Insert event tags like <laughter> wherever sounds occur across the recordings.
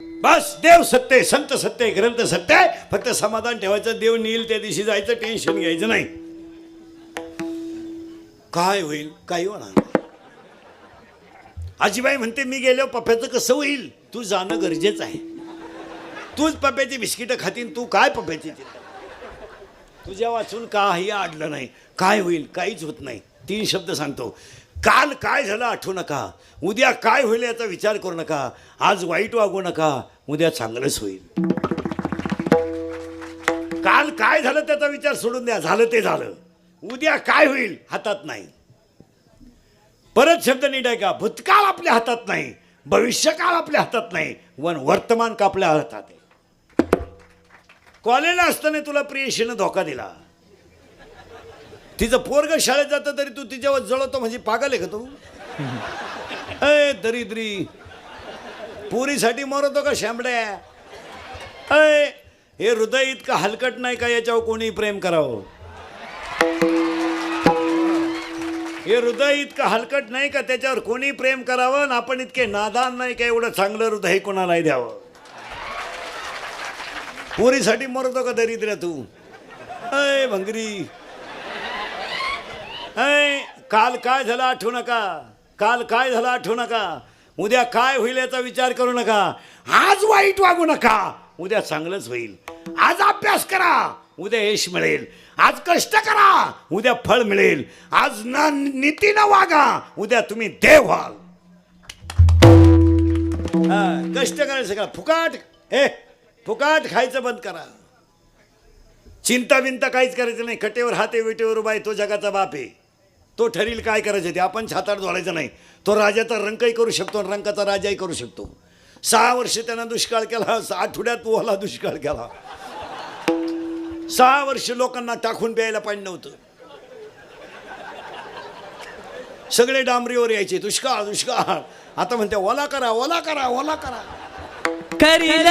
बस देव सत्य आहे, संत सत्य आहे, ग्रंथ सत्य आहे फक्त समाधान ठेवायचं देव नेईल त्या दिवशी जायचं टेन्शन घ्यायचं नाही. काय होईल? काही होणार आजीबाई म्हणते मी गेलो पप्याचं कसं होईल? तू जाणं गरजेचं आहे. तूच पप्याची बिस्किटं खातीन तू काय पप्याची चिंता? तुझ्या वाचून काही अडलं नाही. काय होईल? काहीच होत नाही. तीन शब्द सांगतो. काल काय झालं आठवू नका. उद्या काय होईल याचा विचार करू नका. आज वाईट वागू नका. उद्या चांगलंच होईल. काल काय झालं त्याचा विचार सोडून द्या. झालं ते झालं. उद्या काय होईल हातात नाही. परत शब्द नीट आहे का भूतकाळ आपल्या हातात नाही. भविष्यकाळ आपल्या हातात नाही. वन वर्तमान का आपल्या हातात आहे? कॉलेजला असताना तुला प्रियशीनं धोका दिला. तिचं पोरग शाळेत जातं तरी तू तिच्यावर जळवतो म्हणजे पागल आहे का तू? <laughs> अय दरिद्री पुरीसाठी मरतो का शांबड्या? अय हे हृदय इतकं हलकट नाही का याच्यावर कोणी प्रेम करावं? हे हृदय इतकं हलकट नाही का त्याच्यावर कोणी प्रेम करावं? आणि आपण इतके नादान नाही का एवढं चांगलं हृदय कोणालाही द्यावं? पोरीसाठी मरतो का दरिद्र्या तू? अय भंगरी. काल काय झालं आठवू नका? काल काय झालं आठवू नका? उद्या काय होईल याचा विचार करू नका. आज वाईट वागू नका. उद्या चांगलंच होईल. आज अभ्यास करा. उद्या यश मिळेल. आज कष्ट करा. उद्या फळ मिळेल. आज ना नीतीनं वागा. उद्या तुम्ही देव व्हाल. हा, कष्ट करायचं का फुकाट ए फुकाट खायचं बंद करा. चिंता बिंता काहीच करायचं नाही. खटेवर हाते विटेवर उभा आहे तो जगाचा बाप आहे. तो ठरील काय करायचं ते? आपण छाताड जोडायचं नाही. तो राजाचा रंकही करू शकतो आणि रंकाचा राजाही करू शकतो. सहा वर्ष त्यानं दुष्काळ केला आठवड्यात ओला दुष्काळ केला. सहा वर्ष लोकांना टाकून प्यायला पाणी नव्हतं. सगळे डांबरीवर यायचे दुष्काळ दुष्काळ. आता म्हणते ओला करा ओला करा ओला करा. करील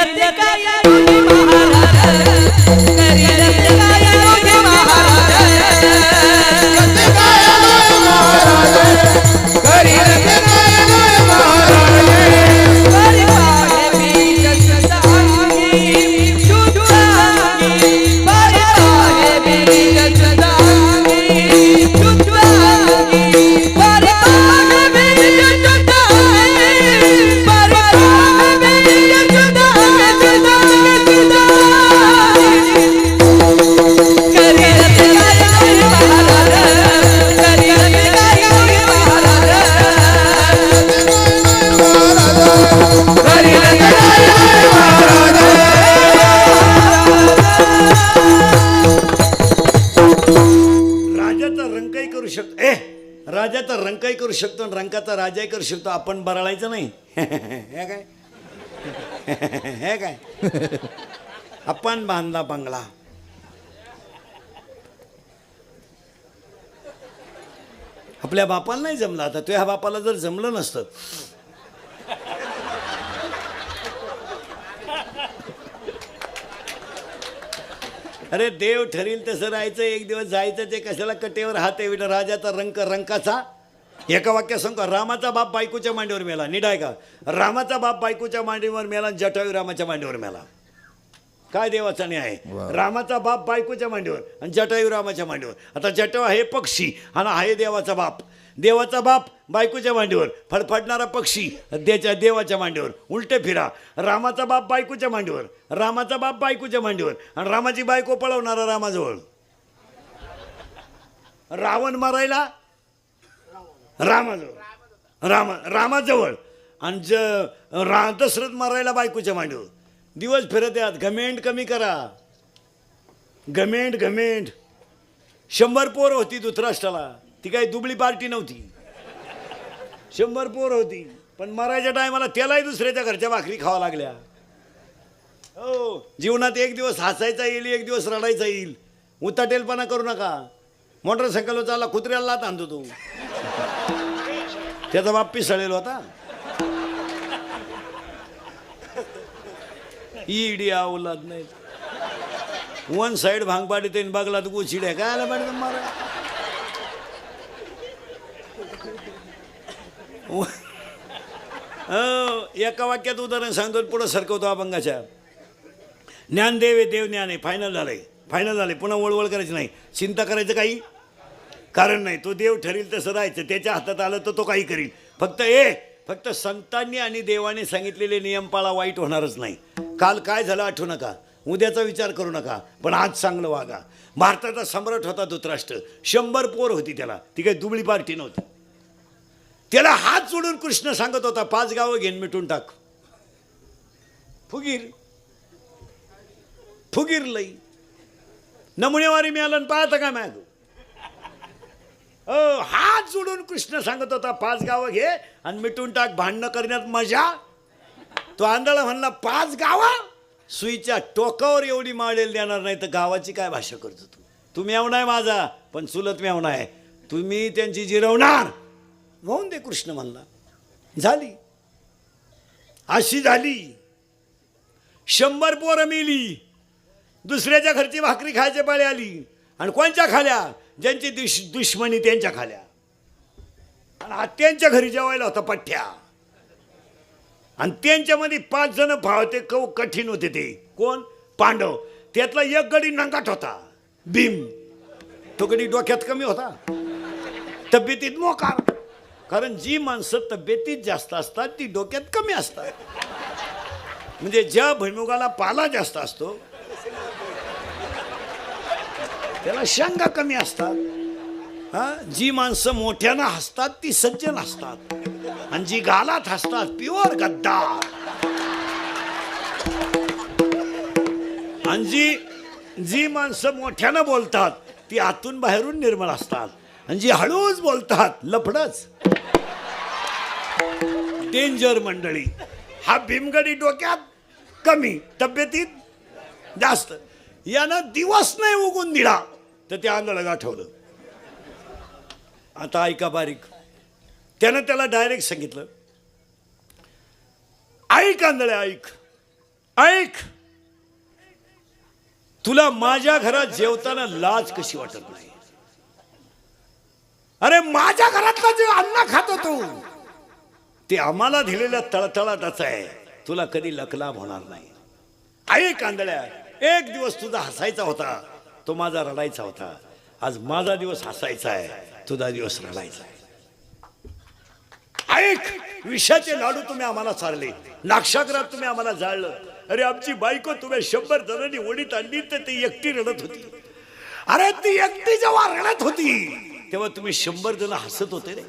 दर्शवतो आपण बरळायचं नाही. <laughs> हे काय? <laughs> हे काय? आपण बांधला बंगला. आपल्या बापाला नाही जमलं आता. तुझ्या बापाला जर जमलं नसतं. अरे देव ठरील तसं राहायचं एक दिवस जायचं ते कशाला कटेवर हात आहे? राजाचा रंक रंकाचा एका वाक्यात सांगतो रामाचा बाप बायकोच्या मांडीवर मेला. निडाय का? रामाचा बाप बायकोच्या मांडीवर मेला आणि जटायू रामाच्या मांडीवर मेला. काय देवाचा न्याय? आहे रामाचा बाप बायकोच्या मांडीवर आणि जटायू रामाच्या मांडीवर. आता जटायू हे पक्षी आणि आहे देवाचा बाप. देवाचा बाप बायकोच्या मांडीवर फडफडणारा पक्षी त्याच्या देवाच्या मांडीवर. उलटे फिरा. रामाचा बाप बायकोच्या मांडीवर. रामाचा बाप बायकोच्या मांडीवर आणि रामाची बायको पळवणारा रामाजवळ. रावण मारायला रामाजवळ. रामा रामाजवळ. आणि ज रा दशरथ मारायला बायकोच्या मांडीवर. दिवस फिरत यात. घमेंट कमी करा. घमेंट घमेंट शंभर पोर होती धृतराष्ट्राला. ती काही दुबळी पार्टी नव्हती. शंभर पोर होती. पण मरायच्या टायमाला त्यालाही दुसऱ्याच्या घरच्या भाकरी खावा लागल्या. हो. जीवनात एक दिवस हसायचा येईल एक दिवस रडायचा येईल. उताटेलपणा करू नका. मोटरसायकल चालला कुत्र्याला लात आणतो तू. त्याचा बाप पिसळेल होता. इडी अवलाद नाही. वन साइड भांग पाडी ते बघला तर आहे. काय आला पाहिजे मारा? एका वाक्यात उदाहरण सांगतो पुढं सरकवतो अभंगाच्या. ज्ञानदेव आहे देव ज्ञान आहे. फायनल झालंय. फायनल झालंय. पुन्हा वळवळ करायची नाही. चिंता करायचं काही? कारण नाही तो देव ठरेल तसं राहायचं. त्याच्या हातात आलं तर तो काही करील. फक्त ए फक्त संतांनी आणि देवाने सांगितलेले नियम पाळा वाईट होणारच नाही. काल काय झालं आठवू नका. उद्याचा विचार करू नका पण आज चांगलं वागा. भारताचा सम्राट होता धृतराष्ट्र. शंभर पोर होती त्याला. ती काही दुबळी पार्टी नव्हती. त्याला हात जोडून कृष्ण सांगत होता पाच गावं घेऊन मिटून टाक. फुगीर. फुगीर लई. नमुनेवारी मिळालं आणि पाहता का मॅग? अ, हात जोडून कृष्ण सांगत होता पाच गावं घे आणि मिटून टाक भांडणं करण्यात मजा. तो आंधळा म्हणला पाच गावं? सुईच्या टोकावर एवढी माळेल देणार नाही तर गावाची काय भाषा करतो तू? तुम्ही मेवणा आहे माझा पण चुलत मेव आहे तुम्ही त्यांची जिरवणार. म्हणून दे कृष्ण म्हणला. झाली. अशी झाली. शंभर पोरं मेली. दुसऱ्याच्या घरची भाकरी खायच्या पाळी आली. आणि कोणच्या खाल्या? ज्यांची दुश दुश्मनी त्यांच्या खाल्या. आणि आत्यांच्या घरी जेवायला होता पठ्ठ्या. आणि त्यांच्यामध्ये पाच जण भावते कव कठीण होते ते. कोण? पांडव. त्यातला एक गडी नंगाट होता. भीम. तो गडी डोक्यात कमी होता. तब्येतीत मोकार. कारण जी माणसं तब्येतीत जास्त असतात ती डोक्यात कमी असतात. म्हणजे ज्या भुईमुगाला पाला जास्त असतो त्याला शंका कमी असतात. हा जी माणसं मोठ्यानं हसतात ती सज्जन असतात आणि जी गालात हसतात प्युअर गद्दार. आणि जी जी माणसं मोठ्यानं बोलतात ती आतून बाहेरून निर्मळ असतात. आणि जी हळूच बोलतात लफडच. डेंजर मंडळी हा भीमगडी डोक्यात कमी तब्येतीत जास्त. यानं दिवस नाही उगून दिला. तर ते आंधळ गाठवलं आता ऐका बारीक. त्यानं त्याला डायरेक्ट सांगितलं. ऐक आंधळे ऐक. ऐक. तुला माझ्या घरात जेवताना लाज कशी वाटत नाही? अरे माझ्या घरातला जे अन्न खातो तू ते आम्हाला दिलेल्या तळतळाटाच आहे. तुला कधी लकलाभ होणार नाही. ऐक आंधळ्या. एक दिवस तुझा हसायचा होता तो माझा रडायचा होता. आज माझा दिवस हसायचा आहे तुझा दिवस रडायचा आहे. ऐक विषाचे लाडू तुम्ही आम्हाला चारले नाक्षाग्रात तुम्ही आम्हाला जाळलं. अरे आमची बायको तुम्ही शंभर जणांनी ओढीत आणली तर ती एकटी रडत होती. अरे ती एकटी जेव्हा रडत होती तेव्हा तुम्ही शंभर जण हसत होते रे.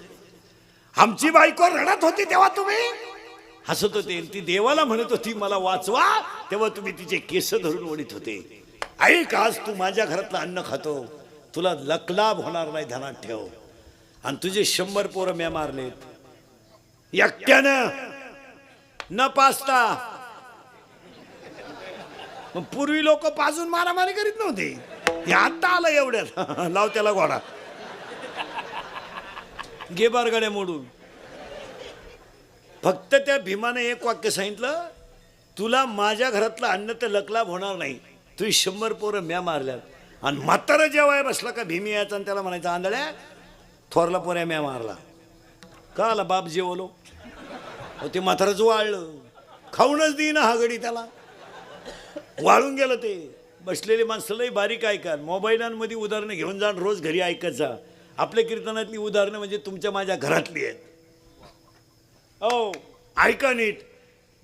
आमची बायको रडत होती तेव्हा तुम्ही हसत होते. ती देवाला म्हणत होती मला वाचवा. तेव्हा तुम्ही तिचे केस धरून ओढीत होते. ऐक आज तू माझ्या घरातलं अन्न खातो? तुला लकलाभ होणार नाही ध्यानात ठेव. आणि तुझे शंभर पोरं म्या मारलेत. एकट्यानं. न पाचता. मग पूर्वी लोक पाजून मारामारी करीत नव्हते. हे आत्ता आलं एवढ्यात. <laughs> लाव त्याला घोडा. गेबारगड्या मोडून. फक्त त्या भीमाने एक वाक्य सांगितलं तुला माझ्या घरातलं अन्न तर लकलाभ होणार नाही. तू शंभर पोरं म्या मारल्यात. आणि म्हातारा जेव्हा बसला का भीमी यायचा आणि त्याला म्हणायचं आंधळ्या थोरला पोऱ्या म्या मारला. का आला बाप जेवलो. अहो, ते म्हाताराच वाळलं खाऊनच देईना हा गडी त्याला. वाळून गेलं ते. बसलेले माणसं लई बारीक ऐका. मोबाईलांमध्ये उदाहरणं घेऊन जा रोज घरी ऐकत जा. आपल्या कीर्तनातली उदाहरणं म्हणजे तुमच्या माझ्या घरातली आहेत. हो. ऐका नीट.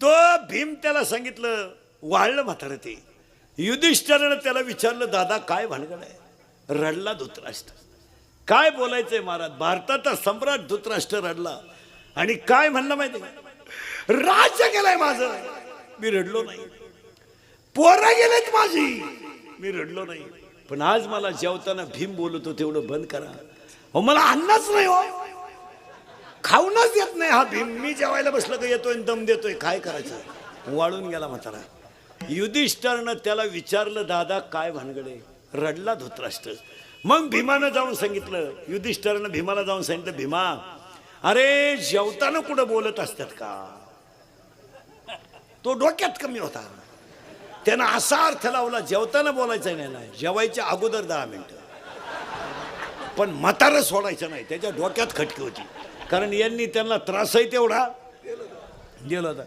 तो भीम त्याला सांगितलं वाळलं म्हातारं ते. युधिष्ठरानं त्याला विचारलं दादा काय भानगड आहे? रडला धृतराष्ट्र. काय बोलायचंय महाराज? भारताचा सम्राट धृतराष्ट्र रडला. आणि काय म्हणलं माहिती राज्य गेलंय माझं. मी रडलो नाही. पोरं गेलेत माझी. मी रडलो नाही. पण आज मला जेवताना भीम बोलतो तेवढं बंद करा. हो मला अन्नच नाही हो. खाऊनच येत नाही हा भीम. मी जेवायला बसलं का येतोय आणि दम देतोय. काय करायचं? वाळून गेला म्हातारा. युधिष्ठरनं त्याला विचारलं दादा काय भानगडे? रडला धोतराष्ट्र. मग भीमानं जाऊन सांगितलं. युधिष्ठरनं भीमाला जाऊन सांगितलं भीमा अरे जेवताना कुठं बोलत असतात का? तो डोक्यात कमी होता. त्यानं असा अर्थ लावला जेवताना बोलायचं नाही ना जेवायच्या अगोदर दहा मिनिटं. पण म्हातारं सोडायचं नाही. त्याच्या डोक्यात खटकी होती. कारण यांनी त्यांना त्रासही तेवढा दिला होता.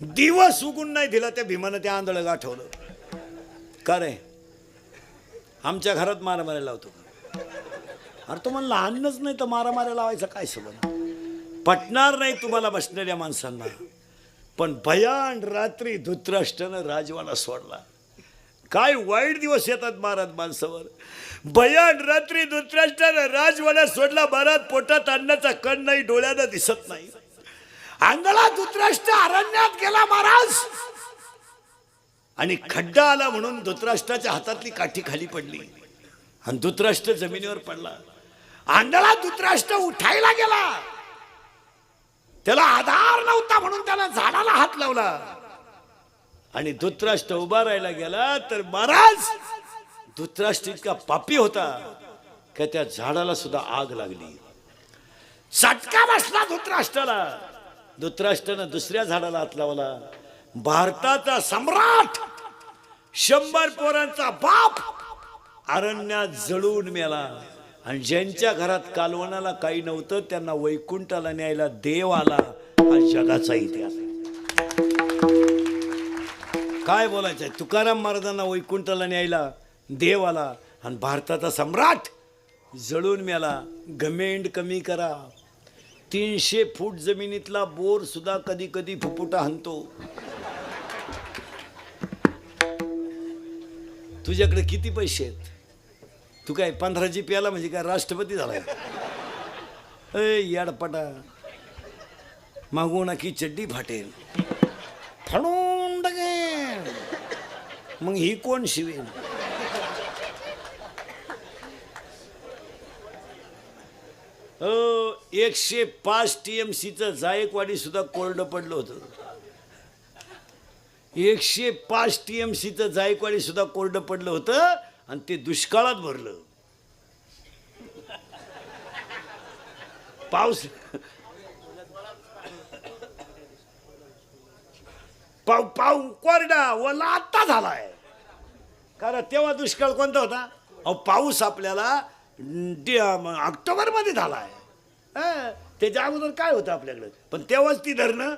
दिवस उगून नाही दिला त्या भीमानं त्या आंधळं गाठवलं. का रे? आमच्या घरात मारामाऱ्या लावतो. अरे अरे तुम्हाला लहानच नाही तर मारामाऱ्या लावायचं काय संबंध पटणार नाही तुम्हाला बसणाऱ्या माणसांना. पण भयान रात्री धुतराष्ट्रानं राजवाडा सोडला. काय वाईट दिवस येतात महाराज माणसावर. भयान रात्री धुतराष्ट्रानं राजवाड्यात सोडला महाराज पोटात अन्नाचा कण नाही डोळ्यानं दिसत नाही. अंगला धुतराष्ट्र अरण्यात गेला महाराज. आणि खड्डा आला म्हणून धुतराष्ट्राच्या हातातली काठी खाली पडली. आणि धुतराष्ट्र जमिनीवर पडला. आंधळा धुतराष्ट्र उठायला गेला. त्याला आधार नव्हता म्हणून त्याला झाडाला हात लावला. आणि धुतराष्ट्र उभा राहायला गेला तर महाराज धृतराष्ट्र इतका पापी होता का त्या झाडाला सुद्धा आग लागली. चटका बसला धृतराष्ट्राला. धृतराष्ट्रानं दुसऱ्या झाडाला हात लावला. भारताचा सम्राट शंभर पोरांचा बाप अरण्यात जळून मेला. आणि ज्यांच्या घरात कालवणाला काही नव्हतं त्यांना वैकुंठाला न्यायला देव आला हा जगाचा इतिहास काय बोलायचं आहे तुकाराम महाराजांना वैकुंठाला न्यायला देव आला आणि भारताचा सम्राट जळून मेला. गमेंड कमी करा. तीनशे फूट जमिनीतला बोर सुद्धा कधी कधी फुपुटा हाणतो. तुझ्याकडे किती पैसे आहेत? तू काय पंधरा जी प्याला म्हणजे काय राष्ट्रपती झालाय ए याडपटा मागून की चड्डी फाटेल. फाडून मग ही कोण शिवेल? एकशे पाच टी एम सीचं जायकवाडी सुद्धा कोरडं पडलं होतं. एकशे पाच टी एम सीचं जायकवाडी सुद्धा कोरडं पडलं होतं आणि ते दुष्काळात भरलं. पाऊस पाऊ पाऊ कोरडा वला आत्ता झालाय. कारण तेव्हा दुष्काळ कोणता होता? अहो पाऊस आपल्याला ऑक्टोबरमध्ये आहे हं, त्याच्या अगोदर काय होतं आपल्याकडं? पण तेव्हाच ती धरणं.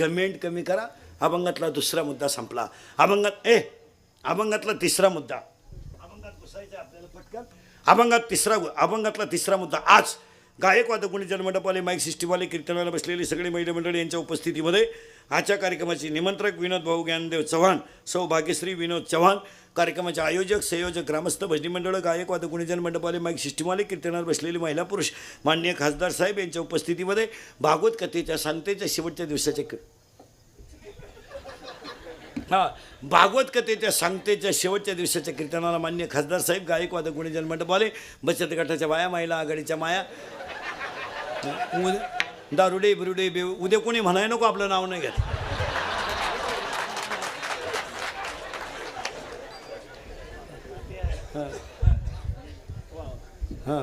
गमेंट कमी करा. अभंगातला दुसरा मुद्दा संपला. अभंगात ए अभंगातला तिसरा मुद्दा. अभंगात घुसायचा आपल्याला पटकन. अभंगात तिसरा अभंगातला तिसरा मुद्दा. आज गायकवाद गुणी जन्मंडपवाले माईक सिस्टीमवाले कीर्तनाला बसलेली सगळे महिला मंडळी यांच्या उपस्थितीमध्ये आजच्या कार्यक्रमाचे निमंत्रक विनोद भाऊ ज्ञानदेव चव्हाण सौ भाग्यश्री विनोद चव्हाण कार्यक्रमाचे आयोजक संयोजक ग्रामस्थ भजनी मंडळ गायकवाद गुणीजन मंडपाले माईक सिस्टीमवाले कीर्तनावर बसलेली महिला पुरुष मान्य खासदार साहेब यांच्या उपस्थितीमध्ये भागवत कथेच्या सांगतेच्या शेवटच्या दिवसाचे हा भागवत कथेच्या सांगतेच्या शेवटच्या दिवसाच्या कीर्तनाला मान्य खासदार साहेब गायकवाद गुणीजन मंडपाले बचत गटाच्या माया महिला आघाडीच्या माया दारुडे बिरुडे बे उद्या कोणी म्हणाय नको आपलं नाव नाही घेत. हां.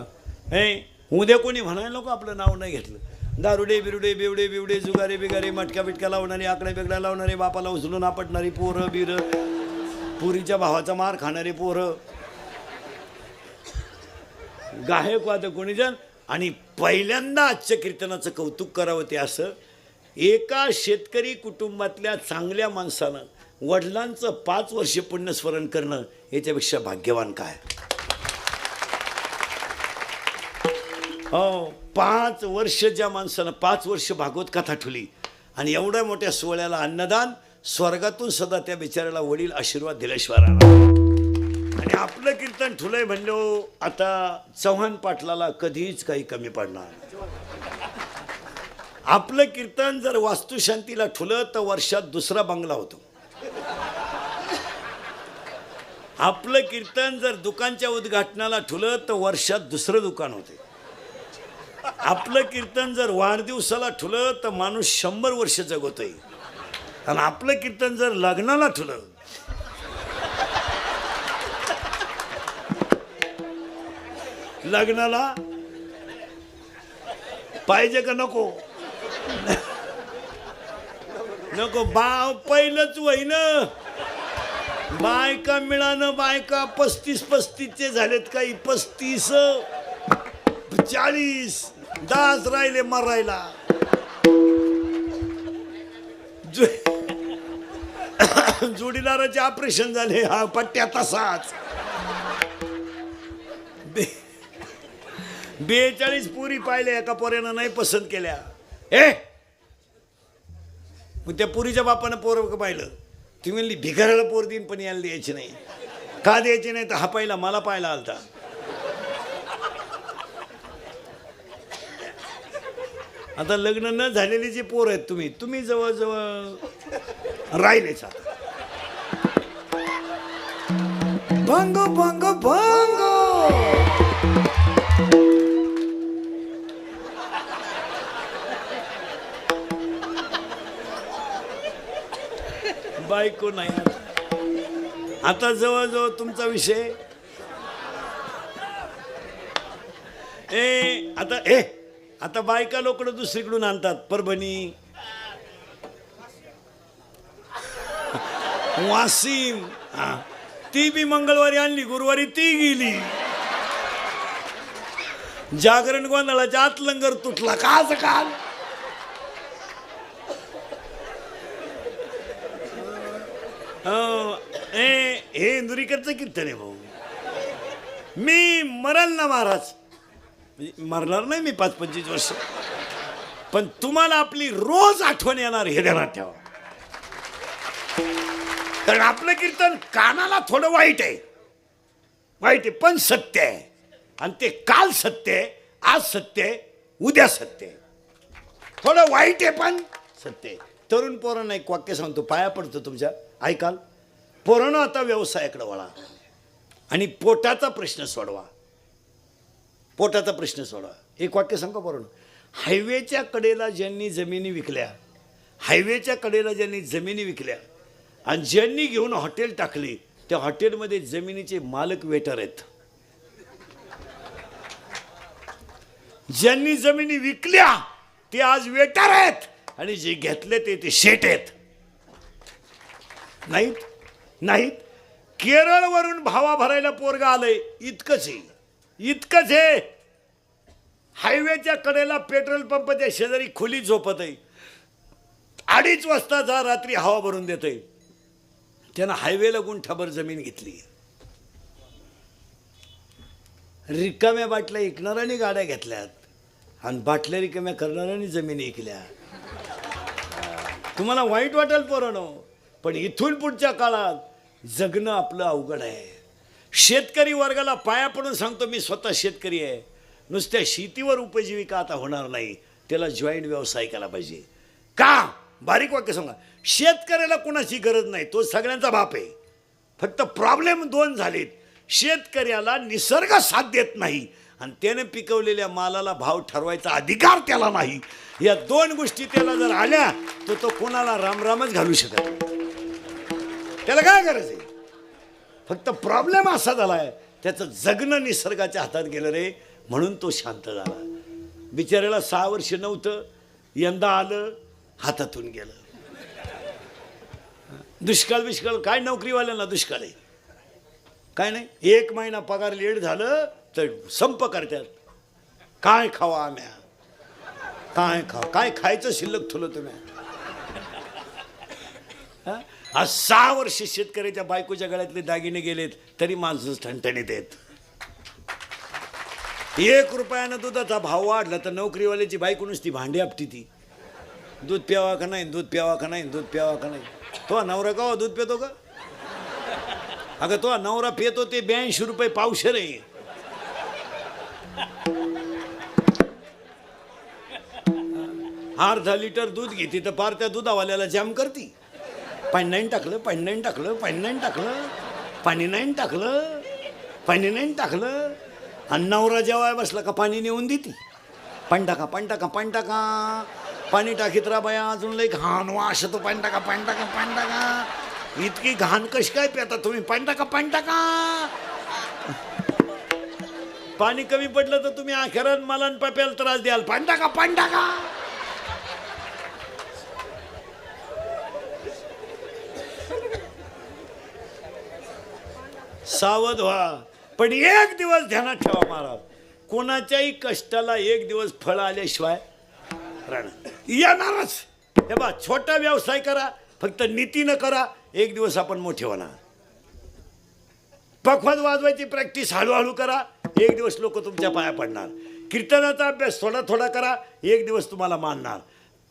हे. उद्या कोणी म्हणायला नको आपलं नाव नाही घेतलं. दारुडे बिरुडे बेवडे बिवडे जुगारे बिगारे मटक्या बिटक्या लावणारे आकड्या बिकड्या लावणारे बापाला उचलून आपटणारी पोरं बिरं पुरीच्या भावाचा मार खाणारे पोरं. गायकवाद कोणीजण आणि पहिल्यांदा आजच्या कीर्तनाचं कौतुक करावं ते असं एका शेतकरी कुटुंबातल्या चांगल्या माणसानं वडिलांचं पाच वर्ष पुण्यस्मरण करणं याच्यापेक्षा भाग्यवान काय? हो पाच वर्ष ज्या माणसानं पाच वर्ष भागवत कथा ठुली आणि एवढ्या मोठ्या सोहळ्याला अन्नदान स्वर्गातून सदा त्या बिचाऱ्याला वडील आशीर्वाद दिल्याशिवाय राहणार आणि आपलं कीर्तन ठुलंय म्हणलो आता चव्हाण पाटलाला कधीच काही कमी पडणार आपलं कीर्तन जर वास्तुशांतीला ठुलं तर वर्षात दुसरा बंगला होतो. आपलं कीर्तन जर दुकानच्या उद्घाटनाला ठुलं तर वर्षात दुसरं दुकान होते. आपलं कीर्तन जर वाढदिवसाला ठुलं तर माणूस शंभर वर्ष जगवतोय आणि आपलं कीर्तन जर लग्नाला ठुलं लग्नाला पाहिजे का नको? नको बाव पहिलंच वय ना बायका मिळानं बायका पस्तीस पस्तीसचे झालेत काही पस्तीस चाळीस दास राहिले मरायला. जोडीदाराचे ऑपरेशन झाले हा पट्ट्या तसाच. बेचाळीस पुरी पाहिल्या एका पोऱ्यानं नाही पसंत केल्या. ए! मग त्या पुरीच्या बापानं पोर पाहिलं. ती म्हणली भिकाऱ्याला पोर देईन पण यायला द्यायची नाही. का द्यायची नाही? तर हा पाहिला मला पाहिला आलता. आता लग्न न झालेली जी पोर आहेत तुम्ही तुम्ही जवळजवळ राहिलेच आता. भंग भंग भंग! बायको नाही. आता. जवळजवळ तुमचा विषय. ए आता ए आता बायका लोक दुसरीकडून आणतात परभणी. वासिम हा. ती बी मंगळवारी आणली गुरुवारी ती गेली. जागरण गोंधळाच्या आत लंगर तुटला. का काल हो, ए हे इंदुरीकरचं कीर्तन आहे भाऊ. मी मरल ना महाराज. म्हणजे मरणार नाही मी पाच पंचवीस वर्ष. पण तुम्हाला आपली रोज आठवण येणार हे ध्यानात ठेवा. कारण आपलं कीर्तन कानाला थोडं वाईट आहे. वाईट आहे पण सत्य आहे. आणि ते काल सत्य आहे आज सत्य आहे उद्या सत्य आहे. थोडं वाईट आहे पण सत्य आहे. तरुण पोरांना एक वाक्य सांगतो पाया पडतो तुमच्या. ऐकाल? पोरानं आता व्यवसायाकडे वळा. आणि पोटाचा प्रश्न सोडवा. पोटाचा प्रश्न सोडवा. एक वाक्य सांगा पोरानं? हायवेच्या कडेला ज्यांनी जमिनी विकल्या हायवेच्या कडेला ज्यांनी जमिनी विकल्या आणि ज्यांनी घेऊन हॉटेल टाकली त्या हॉटेलमध्ये जमिनीचे मालक वेटर आहेत. ज्यांनी जमिनी विकल्या ते आज वेटर आहेत. आणि जे घेतले ते ते शेट आहेत. नाहीत? नाहीत? केरळवरून भावा भरायला पोरगा आलंय. इतकंच आहे. इतकंच आहे. हायवेच्या कडेला पेट्रोल पंपच्या शेजारी खुली झोपत आहे. अडीच वाजता जा रात्री हवा भरून देत आहे त्यानं हायवेला गुंठाभर जमीन घेतली. रिकाम्या बाटल्या ऐकणाऱ्याने गाड्या घेतल्यात. आणि बाटल्या रिकाम्या करणाऱ्याने जमीन ऐकल्या तुम्हाला वाईट वाटेल पोरानो पण इथून पुढच्या काळात जगणं आपलं अवघड आहे. शेतकरी वर्गाला पाया पडून सांगतो मी स्वतः शेतकरी आहे. नुसत्या शेतीवर उपजीविका आता होणार नाही. त्याला जॉईंट व्यवसाय केला पाहिजे. का? बारीक वाक्य सांगा. शेतकऱ्याला कोणाची गरज नाही? तो सगळ्यांचा बाप आहे. फक्त प्रॉब्लेम दोन झालेत. शेतकऱ्याला निसर्ग साथ देत नाही. आणि त्याने पिकवलेल्या मालाला भाव ठरवायचा अधिकार त्याला नाही. या दोन गोष्टी त्याला जर आल्या तर तो कोणाला रामरामच घालू शकत त्याला काय गरज आहे? फक्त प्रॉब्लेम असा झालाय त्याचं जगणं निसर्गाच्या हातात गेलं रे म्हणून तो शांत झाला. बिचाऱ्याला सहा वर्ष नव्हतं यंदा आलं हातातून गेलं. दुष्काळ बिष्काळ काय नोकरीवाल्यांना दुष्काळ आहे? काय नाही एक महिना पगार लेट झालं तर संप करतात. काय खावा आम्या? काय खा काय खायचं शिल्लक ठुलं तुम्ही? आज सहा वर्ष शेतकऱ्याच्या बायकोच्या गळ्यातले दागिने गेलेत तरी माणसं ठणठणीत आहेत. एक रुपयानं दुधाचा भाव वाढला तर नोकरीवाल्याची बायको नुसती भांडी आपटी ती. दूध प्यावा का नाही? दूध प्यावा का नाही? दूध प्यावा का नाही? तो नवरा का हो दूध पितो का? अगं तो नवरा पितो ते ब्याऐंशी रुपये पावशर आहे. अर्धा लिटर दूध घेते तर पार त्या दुधावाल्याला जाम करती. पाणी नाही टाकलं पाणी नाही टाकलं पाणी नाही टाकलं पाणी नाही टाकलं पाणी नाही टाकलं. आणि नवरा जेवाय बसला का पाणी नेऊन देते. पाणी टाका पाणी टाका पाणी टाका. पाणी टाकीत रा बाया अजून लई घाण वाश तो पाणी टाका पाणी टाका पाणी टाका. इतकी घाण कशी काय पिता तुम्ही? पाणी टाका पाणी टाका. पाणी कमी पडलं तर तुम्ही अखेरात मला पप्याला त्रास द्याल. पाणी टाका पाणी टाका. सावध व्हा. पण एक दिवस ध्यानात ठेवा महाराज. कोणाच्याही कष्टाला एक दिवस फळ आल्याशिवाय येणारच. हे बा छोटा व्यवसाय करा फक्त नीतीनं करा एक दिवस आपण मोठे होणार. पखवाद वाजवायची प्रॅक्टिस हळूहळू करा एक दिवस लोक तुमच्या पाया पडणार. कीर्तनाचा अभ्यास थोडा थोडा करा एक दिवस तुम्हाला मानणार.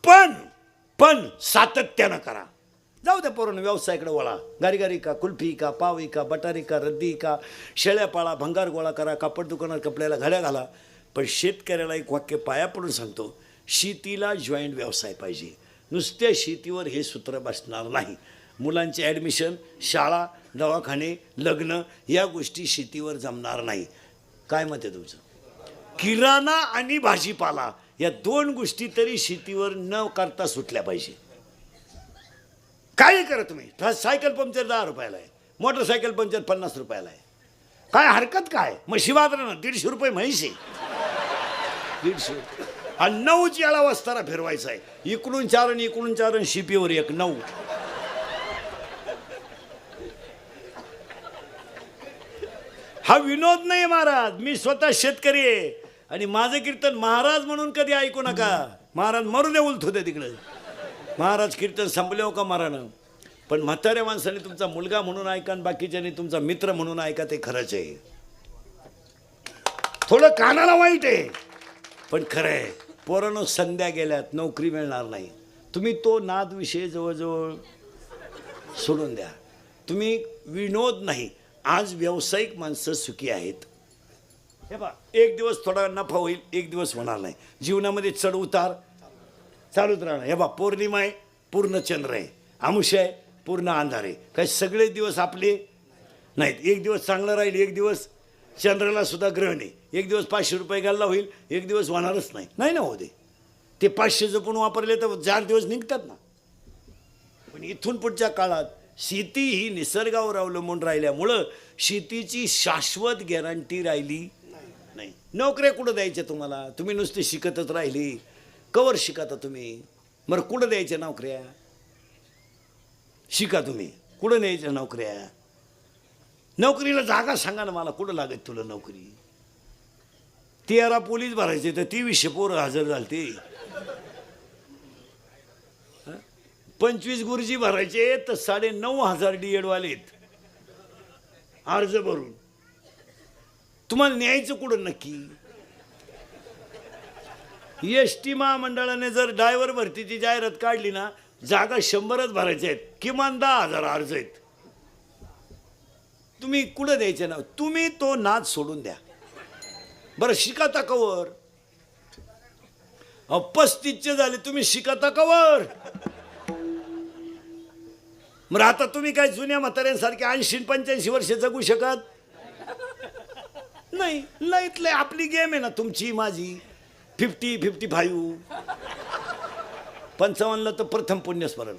पण पण सातत्यानं करा. जाऊ द्या पोरून व्यवसायाकडे वळा. गारीगारी का कुल्फी का पावी का बटारी का रद्दी का शेळ्या पाळा भंगार गोळा करा कापड दुकानात कपड्याला घड्या घाला. पण शेतकऱ्याला एक वाक्य पाया पडून सांगतो शेतीला जॉईंट व्यवसाय पाहिजे. नुसत्या शेतीवर हे सूत्र बसणार नाही. मुलांचे ॲडमिशन शाळा दवाखाने लग्न या गोष्टी शेतीवर जमणार नाही. काय मत आहे तुमचं? किराणा आणि भाजीपाला या दोन गोष्टी तरी शेतीवर न करता सुटल्या पाहिजे. काही करा तुम्ही? सायकल पंक्चर दहा रुपयाला आहे. मोटरसायकल पंक्चर पन्नास रुपयाला आहे. काय हरकत काय? मग ना दीडशे रुपये म्हैस आहे. दीडशे आणि नऊ याला वस्तारा फिरवायचा आहे. इकडून चार आणि इकडून चार आणि शिपीवर एक नऊ. हा विनोद नाही महाराज मी स्वतः शेतकरी आहे. आणि माझं कीर्तन महाराज म्हणून कधी ऐकू नका. महाराज मरू दे उलथू दे तिकडं. महाराज कीर्तन संपले हो का मारानं पण म्हाताऱ्या माणसाने तुमचा मुलगा म्हणून ऐका आणि बाकीच्याने तुमचा मित्र म्हणून ऐका ते खरंच आहे. थोडं कानाला वाईट आहे. पण खरं आहे पोरानं संध्या गेल्यात नोकरी मिळणार नाही. तुम्ही तो नाद विषय जवळजवळ सोडून द्या. तुम्ही विनोद नाही आज व्यावसायिक माणसं सुखी आहेत. हे बा एक दिवस थोडा नफा होईल एक दिवस होणार नाही. जीवनामध्ये चढ उतार चालूच राहणार. हे बा पौर्णिमा आहे पूर्ण चंद्र आहे. आमुष आहे पूर्ण अंधार आहे. काय सगळे दिवस आपले नाहीत. एक दिवस चांगलं राहील एक दिवस चंद्राला सुद्धा ग्रहण आहे. एक दिवस पाचशे रुपये घालला होईल एक दिवस होणारच नाही. नाही ना होते ते पाचशे जपून वापरले तर चार दिवस निघतात ना. पण इथून पुढच्या काळात शेती ही निसर्गावर अवलंबून राहिल्यामुळं शेतीची शाश्वत गॅरंटी राहिली नाही. नोकऱ्या कुठं द्यायच्या तुम्हाला? तुम्ही नुसते शिकतच राहिली. कवर शिकता तुम्ही. बरं कुठं द्यायच्या नोकऱ्या शिका तुम्ही. कुठं द्यायच्या नोकऱ्या नोकरीला जागा सांगा ना मला कुठं लागत तुला नोकरी? तेरा पोलीस भरायचे तर तेवीसशे पोरं हजर झालते. पंचवीस गुरुजी भरायचे तर साडे नऊ हजार डी एडवालेत अर्ज भरून. तुम्हाला न्यायचं कुठं नक्की? एस टी महामंडळाने जर ड्रायव्हर भरतीची जाहिरात काढली ना जागा शंभरच भरायच्या आहेत. किमान दहा हजार अर्ज आहेत. तुम्ही कुठं द्यायचे ना तुम्ही तो नाद सोडून द्या. बरं शिकाता कवर अहो, पस्तीसचे झाले तुम्ही शिकाता कवर मग आता तुम्ही काय जुन्या म्हाताऱ्यांसारखे ऐंशी पंच्याऐंशी वर्ष जगू शकत? नाही लईत लय आपली गेम आहे ना तुमची माझी. Fifty fifty five. पंचावन्नला तर प्रथम पुण्यस्मरण.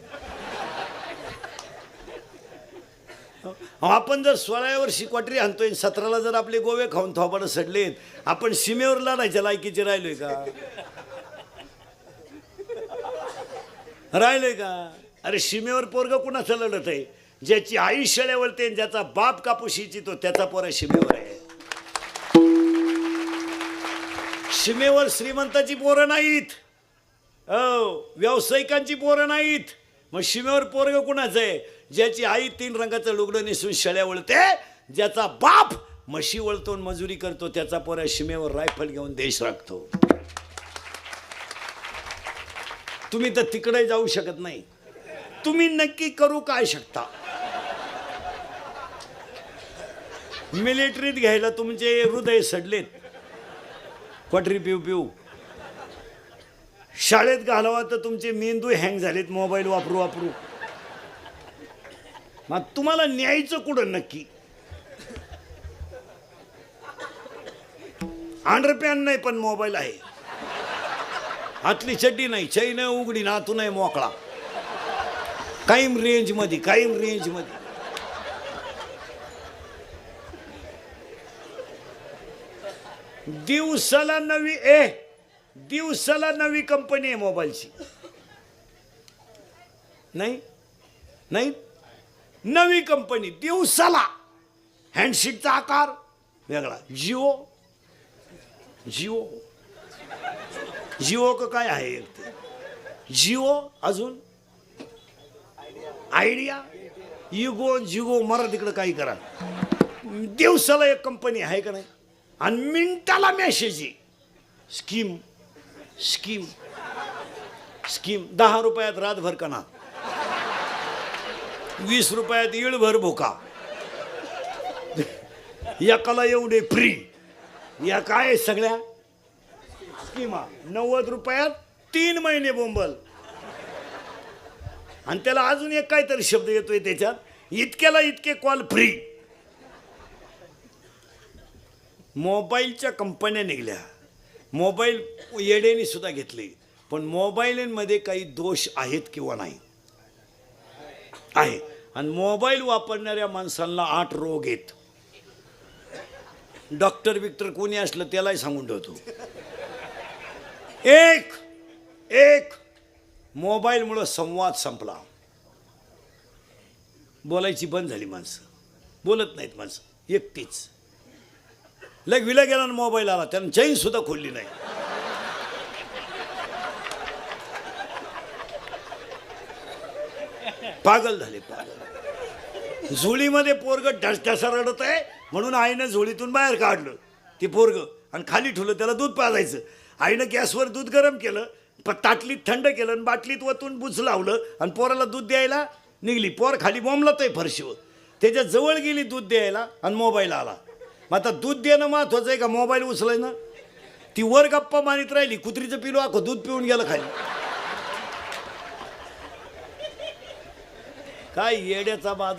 आपण जर सोळाव्या वर्षी क्वाटरी आणतोय सतराला जर आपले गोवे खाऊन थोबाडं सडलेत आपण सीमेवर लढायच्या लायकीचे राहिलोय का? राहिलोय का? अरे सीमेवर पोरग कुणाचं लढत आहे ज्याची आई शेळ्यावरते आणि ज्याचा बाप कापूस तो त्याचा पोरा सीमेवर आहे. सीमेवर श्रीमंताची पोरं नाहीत. हो व्यावसायिकांची पोरं नाहीत. मग सीमेवर पोरग कुणाचं आहे? ज्याची आई तीन रंगाचं लुगडं नेसून शेळ्या वळते ज्याचा बाप म्हशी वळतो आणि मजुरी करतो त्याचा पोरा सीमेवर रायफल घेऊन देश राखतो. तुम्ही तर तिकडे जाऊ शकत नाही. तुम्ही नक्की करू काय शकता? मिलिटरीत घ्यायला तुमचे हृदय सडलेत. पटरी पिऊ पिऊ. शाळेत घालावा तर तुमचे मेंदू हँग झालेत मोबाईल वापरू वापरू. मग तुम्हाला न्यायचं कुठं नक्की? अंडरपॅन नाही पण मोबाईल आहे. हातली चड्डी नाही चैन उघडी नातू नाही मोकळा. कायम रेंजमध्ये कायम रेंज दिवसाला नवी ए दिवसाला नवी कंपनी आहे मोबाईलची. नाही? नाही? नवी कंपनी दिवसाला. हँडसेटचा आकार वेगळा. जिओ जिओ जिओ काय आहे एक ते? जिओ अजून? आयडिया युगो जिगो मरा तिकडं काही करा. दिवसाला एक कंपनी आहे का नाही? आणि मिनटाला मेसेज आहे स्कीम स्कीम स्कीम दहा रुपयात रातभर कणा. वीस रुपयात इळभर भोका. एकाला एवढे फ्री या काय आहे सगळ्या? स्कीमा नव्वद रुपयात तीन महिने बोंबल. आणि त्याला अजून एक काहीतरी शब्द येतोय त्याच्यात. इतक्याला इतके कॉल फ्री मोबाईलच्या कंपन्या निघल्या. मोबाईल येडेने सुद्धा घेतले. पण मोबाईलमध्ये काही दोष आहेत किंवा नाही? आहे. आणि मोबाईल वापरणाऱ्या माणसांना आठ रोग आहेत. डॉक्टर बिक्टर कोणी असलं त्यालाही सांगून ठेवतो. एक एक मोबाईलमुळं संवाद संपला. बोलायची बंद झाली माणसं. बोलत नाहीत माणसं. एकटीच. लग विला गेला ना मोबाईल आला. त्यानं चैन सुद्धा खोलली नाही. पागल झाले पागल. झोळीमध्ये पोरग ढसढसा रडत आहे म्हणून आईनं झोळीतून बाहेर काढलं. ती पोरग. आणि खाली ठेवलं त्याला दूध पाजायचं. आईनं गॅसवर दूध गरम केलं प ताटलीत थंड केलं आणि बाटलीत वतून बुज लावलं आणि पोराला दूध द्यायला निघली. पोर खाली बोंबलत आहे फरशीवर. त्याच्याजवळ गेली दूध द्यायला आणि मोबाईल आला. मग आता दूध देणं महत्वाचं आहे का? मोबाईल उचलायनं ती वर गप्पा मारित राहिली कुत्रीचं पिलो आखो दूध पिऊन गेलं खाली. काय येड्याचा बाद